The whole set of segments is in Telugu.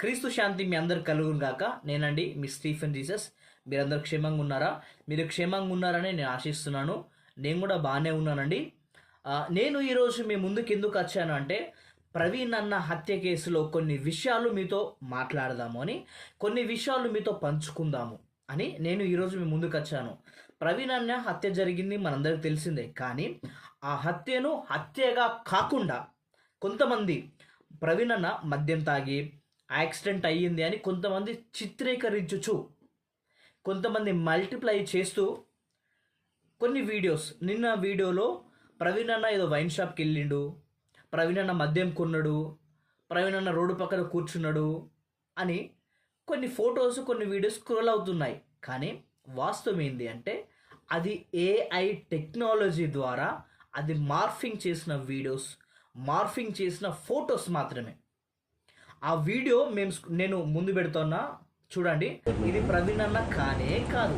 క్రీస్తు శాంతి మీ అందరు కలుగును గాక. నేనండి మీ స్టీఫెన్ జీసస్. మీరందరూ క్షేమంగా ఉన్నారా? మీరు క్షేమంగా ఉన్నారని నేను ఆశిస్తున్నాను. నేను కూడా బాగానే ఉన్నానండి. నేను ఈరోజు మీ ముందుకు ఎందుకు వచ్చాను అంటే ప్రవీణ్ అన్న హత్య కేసులో కొన్ని విషయాలు మీతో మాట్లాడదాము అని కొన్ని విషయాలు మీతో పంచుకుందాము అని నేను ఈరోజు మీ ముందుకు వచ్చాను. ప్రవీణ్ అన్న హత్య జరిగింది మనందరికి తెలిసిందే కానీ ఆ హత్యను హత్యగా కాకుండా కొంతమంది ప్రవీణ్ అన్న మద్యం తాగి యాక్సిడెంట్ అయ్యింది అని కొంతమంది చిత్రీకరించుచు కొంతమంది మల్టిప్లై చేస్తూ కొన్ని వీడియోస్. నిన్న వీడియోలో ప్రవీణ్ అన్న ఏదో వైన్ షాప్కి వెళ్ళిండు ప్రవీణ్ అన్న మద్యం కొన్నాడు ప్రవీణ్ అన్న రోడ్డు పక్కన కూర్చున్నాడు అని కొన్ని ఫొటోస్ కొన్ని వీడియోస్ స్క్రోల్ అవుతున్నాయి. కానీ వాస్తవం ఏంటి అంటే అది ఏఐ టెక్నాలజీ ద్వారా అది మార్ఫింగ్ చేసిన వీడియోస్ మార్ఫింగ్ చేసిన ఫొటోస్ మాత్రమే. ఆ వీడియో మేము నేను ముందు పెడుతున్నా. చూడండి. ఇది ప్రవీణ్ అన్న కానే కాదు.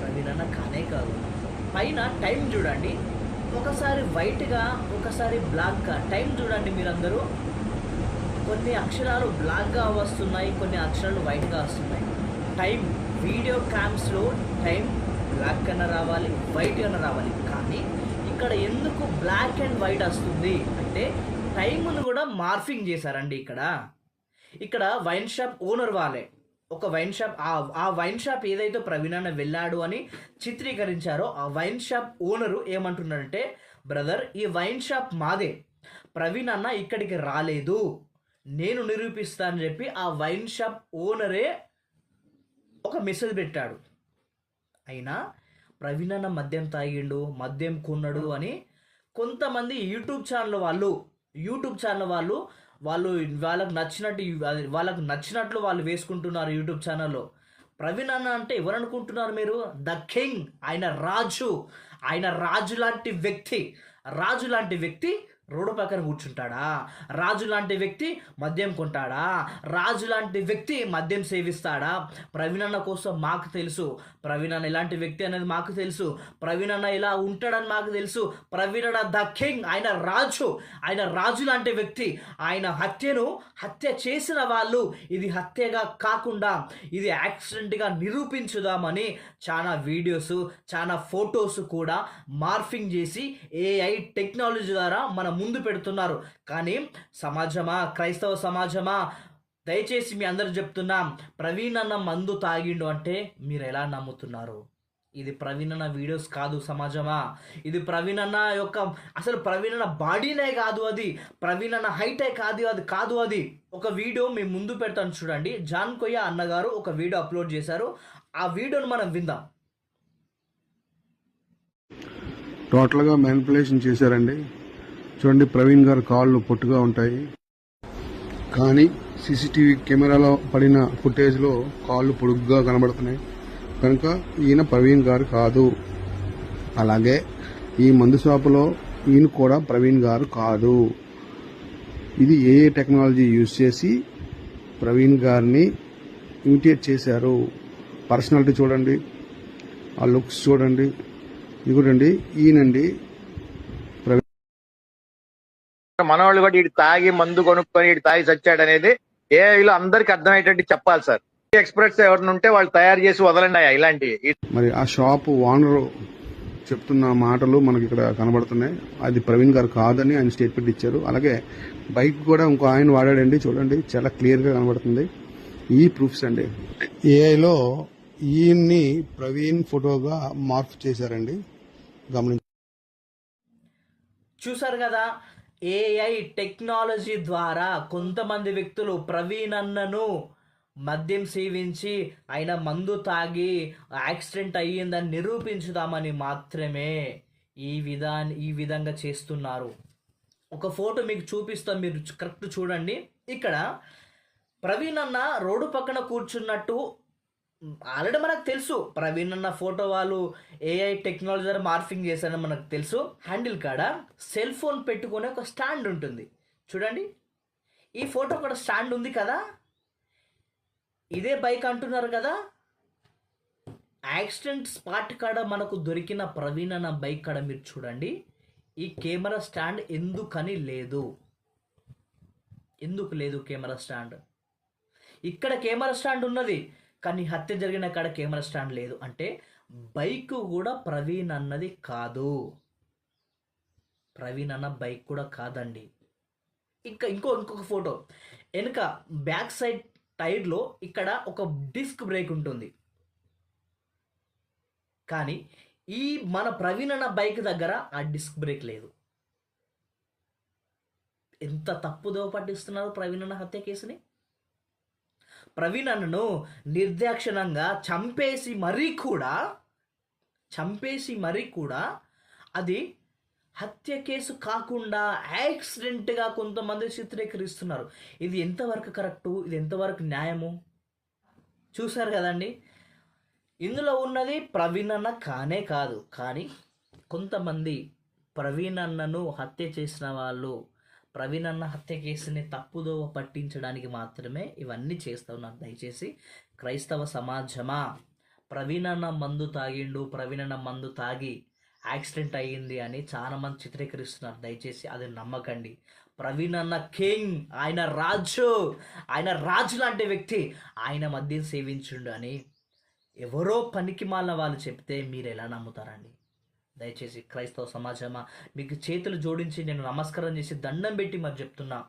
ప్రవీణ్ అన్న కానే కాదు. పైన టైం చూడండి. ఒకసారి వైట్గా ఒకసారి బ్లాక్గా. టైం చూడండి మీరందరూ. కొన్ని అక్షరాలు బ్లాక్గా వస్తున్నాయి కొన్ని అక్షరాలు వైట్గా వస్తున్నాయి. టైం వీడియో క్యామ్స్లో టైం బ్లాక్ కన్నా రావాలి వైట్ కన్నా రావాలి. కానీ ఇక్కడ ఎందుకు బ్లాక్ అండ్ వైట్ వస్తుంది? అంటే టైమును కూడా మార్ఫింగ్ చేశారండి ఇక్కడ. ఇక్కడ వైన్ షాప్ ఓనర్ వాళ్ళే. ఒక వైన్ షాప్ ఆ ఆ వైన్ షాప్ ఏదైతే ప్రవీణ్ అన్న వెళ్ళాడు అని చిత్రీకరించారో ఆ వైన్ షాప్ ఓనరు ఏమంటున్నాడంటే బ్రదర్ ఈ వైన్ షాప్ మాదే. ప్రవీణ్ అన్న ఇక్కడికి రాలేదు. నేను నిరూపిస్తానని చెప్పి ఆ వైన్ షాప్ ఓనరే ఒక మెసేజ్ పెట్టాడు. అయినా ప్రవీణ్ అన్న మద్యం తాగిండు మద్యం కొన్నాడు అని కొంతమంది యూట్యూబ్ ఛానల్ వాళ్ళు యూట్యూబ్ ఛానల్ వాళ్ళు వాళ్ళు వాళ్ళకు నచ్చినట్టు వాళ్ళకు నచ్చినట్లు వాళ్ళు వేసుకుంటున్నారు యూట్యూబ్ ఛానల్లో. ప్రవీణ్ అన్న అంటే ఎవరు అనుకుంటున్నారు మీరు? ద కింగ్ ఆయన రాజు. ఆయన రాజు లాంటి వ్యక్తి. రాజు లాంటి వ్యక్తి రోడ్డు పక్కన కూర్చుంటాడా? రాజు లాంటి వ్యక్తి మద్యం కొంటాడా? రాజు లాంటి వ్యక్తి మద్యం సేవిస్తాడా? ప్రవీణ్ అన్న కోసం మాకు తెలుసు. ప్రవీణ్ అన్న ఎలాంటి వ్యక్తి అనేది మాకు తెలుసు. ప్రవీణ్ అన్న ఇలా ఉంటాడని మాకు తెలుసు. ప్రవీణ ద కింగ్ ఆయన రాజు. ఆయన రాజు లాంటి వ్యక్తి. ఆయన హత్యను హత్య చేసిన వాళ్ళు ఇది హత్యగా కాకుండా ఇది యాక్సిడెంట్గా నిరూపించుదామని చాలా వీడియోస్ చాలా ఫొటోస్ కూడా మార్ఫింగ్ చేసి ఏఐ టెక్నాలజీ ద్వారా మనం ముందు పెడుతున్నారు. కానీ సమాజమా? క్రైస్తవ సమాజమా? దయచేసి మీ అందరు చెప్తున్నాం ప్రవీణ్ అన్న మందు తాగిండు అంటే మీరు ఎలా నమ్ముతున్నారు? ఇది ప్రవీణ్ అన్న వీడియోస్ కాదు సమాజమా? ఇది ప్రవీణ్ అన్న యొక్క అసలు ప్రవీణ్ అన్న బాడీనే కాదు అది. ప్రవీణ్ అన్న హైటే కాదు అది కాదు అది. ఒక వీడియో మేము ముందు పెడతాను చూడండి. జాన్ కొయ్య అన్నగారు ఒక వీడియో అప్లోడ్ చేశారు. ఆ వీడియోను మనం విందాం. టోటల్గా మ్యానిపులేషన్ చేశారండి. చూడండి ప్రవీణ్ గారు కాళ్ళు పొట్టుగా ఉంటాయి. కానీ సీసీటీవీ కెమెరాలో పడిన ఫుటేజ్లో కాళ్ళు పొడుగ్గా కనబడుతున్నాయి. కనుక ఈయన ప్రవీణ్ గారు కాదు. అలాగే ఈ మందు షాపులో ఈయన కూడా ప్రవీణ్ గారు కాదు. ఇది ఏ ఏ టెక్నాలజీ యూజ్ చేసి ప్రవీణ్ గారిని ఇమిటేట్ చేశారు? పర్సనాలిటీ చూడండి ఆ లుక్స్ చూడండి. ఇదిగోండి ఈయనండి మనవాళ్ళు కూడా ఇటు తాగి మందు కొనుక్కొని ఇటు తాగి చచ్చాడు అనేది ఏఐలో అందరికి అర్థమయ్యేటట్టు చెప్పాలి సార్. ఎక్స్పర్ట్స్ ఎవరిని ఉంటే వాళ్ళు తయారు చేసి వదలండి అయ్యా ఇలాంటివి. మరి ఆ షాప్ ఓనర్ చెప్తున్న మాటలు మనకి ఇక్కడ కనబడుతున్నాయి. అది ప్రవీణ్ గారు కాదని ఆయన స్టేట్మెంట్ ఇచ్చారు. అలాగే బైక్ కూడా ఇంకో ఆయన వాడాడండి. చూడండి చాలా క్లియర్గా కనబడుతుంది. ఈ ప్రూఫ్స్ అండి. ఏఐలో ఈయన్ని ప్రవీణ్ ఫోటోగా మార్క్ చేశారండి. గమనించండి చూసారు కదా ఏఐ టెక్నాలజీ ద్వారా కొంతమంది వ్యక్తులు ప్రవీణ్ అన్నను మద్యం సేవించి ఆయన మందు తాగి యాక్సిడెంట్ అయ్యిందని నిరూపించుదామని మాత్రమే ఈ విధా ఈ విధంగా చేస్తున్నారు. ఒక ఫోటో మీకు చూపిస్తాం మీరు కరెక్ట్ చూడండి. ఇక్కడ ప్రవీణ్ అన్న రోడ్డు పక్కన కూర్చున్నట్టు ఆల్రెడీ మనకు తెలుసు. ప్రవీణ్ అన్న ఫోటో వాళ్ళు ఏఐ టెక్నాలజీ ద్వారా మార్ఫింగ్ చేశారని మనకు తెలుసు. హ్యాండిల్ కాడ సెల్ ఫోన్ పెట్టుకునే ఒక స్టాండ్ ఉంటుంది. చూడండి. ఈ ఫోటో కూడా స్టాండ్ ఉంది కదా? ఇదే బైక్ అంటున్నారు కదా? యాక్సిడెంట్ స్పాట్ కాడ మనకు దొరికిన ప్రవీణ్ అన్న బైక్ కాడ మీరు చూడండి. ఈ కెమెరా స్టాండ్ ఎందుకని లేదు? ఎందుకు లేదు కెమెరా స్టాండ్? ఇక్కడ కెమెరా స్టాండ్ ఉన్నది. కానీ హత్య జరిగిన కాడ కెమెరా స్టాండ్ లేదు. అంటే బైక్ కూడా ప్రవీణ్ అన్నది కాదు. ప్రవీణ్ అన్న బైక్ కూడా కాదండి. ఇంకా ఇంకో ఇంకొక ఫోటో. వెనుక బ్యాక్ సైడ్ టైర్లో ఇక్కడ ఒక డిస్క్ బ్రేక్ ఉంటుంది. కానీ ఈ మన ప్రవీణ్ అన్న బైక్ దగ్గర ఆ డిస్క్ బ్రేక్ లేదు. ఎంత తప్పుదోవ పట్టిస్తున్నారు ప్రవీణ్ అన్న హత్య కేసుని? ప్రవీణ్ నిర్దాక్షిణంగా చంపేసి మరీ కూడా చంపేసి మరీ కూడా అది హత్య కేసు కాకుండా యాక్సిడెంట్గా కొంతమంది చిత్రీకరిస్తున్నారు. ఇది ఎంతవరకు కరెక్టు? ఇది ఎంతవరకు న్యాయము? చూశారు కదండి? ఇందులో ఉన్నది ప్రవీణ్ అన్న కానే కాదు. కానీ కొంతమంది ప్రవీణ్ అన్నను హత్య చేసిన వాళ్ళు ప్రవీణ్ అన్న హత్య కేసుని తప్పుదోవ పట్టించడానికి మాత్రమే ఇవన్నీ చేస్తా ఉన్నారు దయచేసి. క్రైస్తవ సమాజమా? ప్రవీణ్ అన్న మందు తాగిండు ప్రవీణ్ అన్న మందు తాగి యాక్సిడెంట్ అయ్యింది అని చాలా మంది చిత్రీకరిస్తున్నారు. దయచేసి అది నమ్మకండి. ప్రవీణ్ అన్న కింగ్ ఆయన రాజు ఆయన రాజు లాంటి వ్యక్తి ఆయన మద్యం సేవించుండు అని ఎవరో పనికి మాలిన వాళ్ళు చెప్తే మీరు ఎలా నమ్ముతారండి? దయచేసి క్రైస్తవ సమాజమా? మీకు చేతులు జోడించి నేను నమస్కారం చేసి దండం పెట్టి మరి చెప్తున్నా.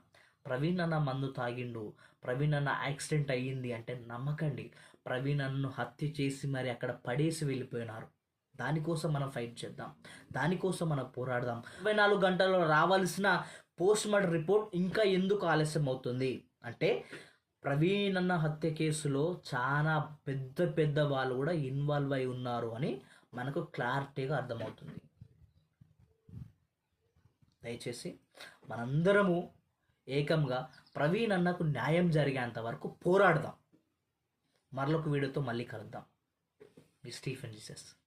ప్రవీణ్ అన్న మందు తాగిండు. ప్రవీణ్ అన్న యాక్సిడెంట్ అయ్యింది అంటే నమ్మకండి. ప్రవీణ్ అన్నను హత్య చేసి మరి అక్కడ పడేసి వెళ్ళిపోయినారు. దానికోసం మనం ఫైట్ చేద్దాం. దానికోసం మనం పోరాడదాం. ఇరవై నాలుగు గంటల్లో రావాల్సిన పోస్ట్ మార్టం రిపోర్ట్ ఇంకా ఎందుకు ఆలస్యం అవుతుంది? అంటే ప్రవీణ్ అన్న హత్య కేసులో చాలా పెద్ద పెద్ద వాళ్ళు కూడా ఇన్వాల్వ్ అయి ఉన్నారు అని మనకు క్లారిటీగా అర్థమవుతుంది. దయచేసి మనందరము ఏకంగా ప్రవీణ్ అన్నకు న్యాయం జరిగేంత వరకు పోరాడదాం. మరలకు వీడియోతో మళ్ళీ కలుద్దాం. మీ స్టీఫెన్ జీసస్.